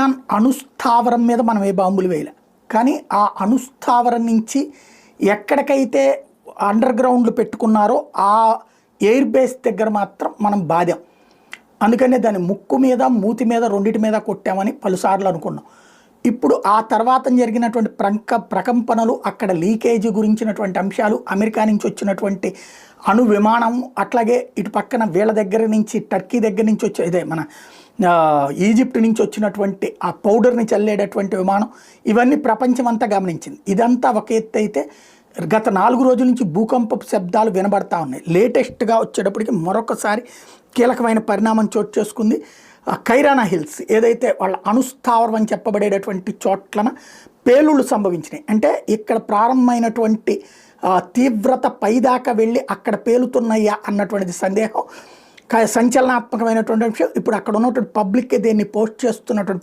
పాకిస్తాన్ అణుస్థావరం మీద మనం ఏ బాంబులు వేయలే. కానీ ఆ అణుస్థావరం నుంచి ఎక్కడికైతే అండర్ గ్రౌండ్లు పెట్టుకున్నారో ఆ ఎయిర్ బేస్ దగ్గర మాత్రం మనం బాధాం. అందుకనే దాని ముక్కు మీద మూతి మీద రెండింటి మీద కొట్టామని పలుసార్లు అనుకున్నాం. ఇప్పుడు ఆ తర్వాత జరిగినటువంటి ప్రక ప్రకంపనలు అక్కడ లీకేజీ గురించినటువంటి అంశాలు అమెరికా నుంచి వచ్చినటువంటి అణు విమానం అట్లాగే ఇటు పక్కన వీళ్ళ దగ్గర నుంచి టర్కీ దగ్గర నుంచి వచ్చే ఇదే మన ఈజిప్ట్ నుంచి వచ్చినటువంటి ఆ పౌడర్ని చల్లేటటువంటి విమానం ఇవన్నీ ప్రపంచమంతా గమనించింది. ఇదంతా ఒక ఎత్తు అయితే గత నాలుగు రోజుల నుంచి భూకంప శబ్దాలు వినబడతా ఉన్నాయి. లేటెస్ట్గా వచ్చేటప్పటికి మరొకసారి కీలకమైన పరిణామం చోటు చేసుకుంది. కైరానా హిల్స్ ఏదైతే వాళ్ళ అణుస్థావరం అని చెప్పబడేటటువంటి చోట్లన పేలుళ్ళు సంభవించినాయి. అంటే ఇక్కడ ప్రారంభమైనటువంటి తీవ్రత పైదాకా వెళ్ళి అక్కడ పేలుతున్నాయా అన్నటువంటిది సందేహం సంచలనాత్మకమైనటువంటి విషయం ఇప్పుడు అక్కడ ఉన్నటువంటి పబ్లిక్ దీన్ని పోస్ట్ చేస్తున్నటువంటి